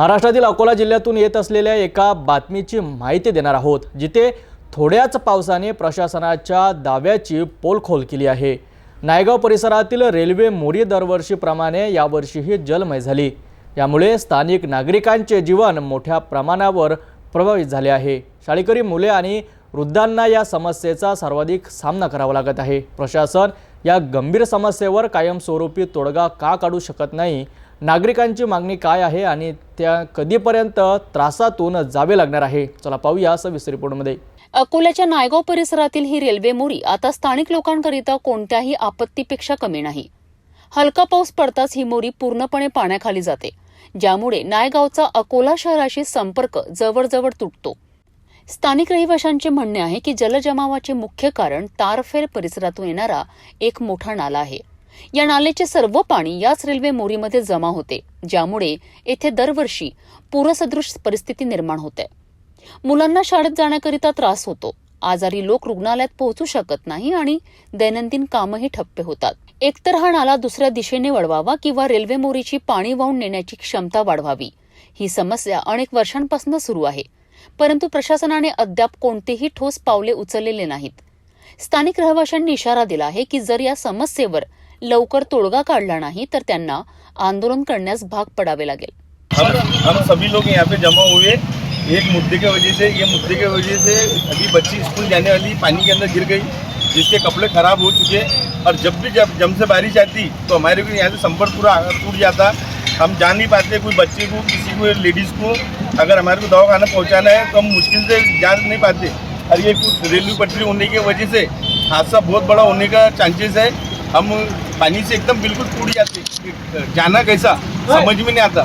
महाराष्ट्रातील अकोला जिल्ह्यातून येत असलेल्या एका बातमीची माहिती देणार आहोत जिथे थोड्याच पावसाने प्रशासनाच्या दाव्याची पोलखोल केली आहे. नायगाव परिसरातील रेल्वे मोरी दरवर्षीप्रमाणे यावर्षीही जलमय झाली. यामुळे स्थानिक नागरिकांचे जीवन मोठ्या प्रमाणावर प्रभावित झाले आहे. शाळेकरी मुले आणि वृद्धांना या समस्येचा सर्वाधिक सामना करावा लागत आहे. प्रशासन या गंभीर समस्येवर कायमस्वरूपी तोडगा का काढू शकत नाही नागरिकांची मागणी काय आहे आणि त्या कधीपर्यंत त्रासातून जावे लागणार आहे? चला पाहूया सविस्तर रिपोर्टमध्ये. अकोल्याच्या नायगाव परिसरातील ही रेल्वे मोरी आता स्थानिक लोकांकरिता कोणत्याही आपत्तीपेक्षा कमी नाही. हलका पाऊस पडताच ही मोरी पूर्णपणे पाण्याखाली जाते ज्यामुळे नायगावचा अकोला शहराशी संपर्क जवळजवळ तुटतो. स्थानिक रहिवाशांचे म्हणणे आहे की जलजमावाचे मुख्य कारण तारफेर परिसरातून येणारा एक मोठा नाला आहे. या नाल्याचे सर्व पाणी याच रेल्वे मोरीमध्ये जमा होते ज्यामुळे येथे दरवर्षी पूरसदृश परिस्थिती निर्माण होते. मुलांना शाळेत जाण्याकरिता त्रास होतो. आजारी लोक रुग्णालयात पोहोचू शकत नाही आणि दैनंदिन कामही ठप्प होतात. एकतर हा नाला दुसऱ्या दिशेने वळवावा किंवा रेल्वे मोरीची पाणी वाहून नेण्याची क्षमता वाढवावी. ही समस्या अनेक वर्षांपासून सुरू आहे. परंतु प्रशासनाने अद्याप कोणतेही ठोस पावले उचललेले नाहीत. स्थानिक रहिवाशांनी इशारा दिला आहे की जर या समस्येवर लवकर तोडगा काढला नाही तर त्यांना आंदोलन करण्यास भाग पडावे लागेल. हम हम सभी लोग यहाँ पे जमा हुए। एक मुद्दे के वजह से ये मुद्दे के वजह से अभी बच्ची स्कूल जाने वाली पानी के अंदर गिर गई जिसके कपड़े खराब हो चुके और जब भी जब जम से बारिश आती तो हमारे को यहाँ से संपर्क पूरा टूट जाता। हम जा नहीं पाते कोई बच्चे को किसी को लेडीज़ को। अगर हमारे को दवाखाना पहुँचाना है तो हम मुश्किल से जा नहीं पाते। और ये कुछ रेलवे पटरी होने की वजह से हादसा बहुत बड़ा होने का चांसेस है। हम पानी से एकदम बिल्कुल टूट जाते जाना कैसा? समझ में नहीं आता.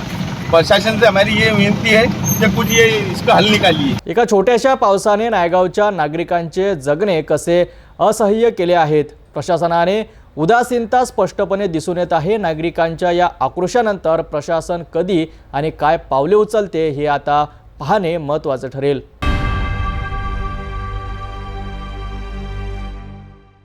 प्रशासन से हमारी ये विनती है कि कुछ ये इसका हल निकालिए. एका छोट्याशा पावसाने नायगावच्या नागरिकांचे जगणे कसे असह्य केले आहेत? प्रशासनाने उदासीनता स्पष्टपणे दिसून येत आहे. नागरिकांच्या या आक्रोशानंतर प्रशासन कधी आणि काय पावले उचलते हे आता पाहणे महत्त्वाचं ठरेल.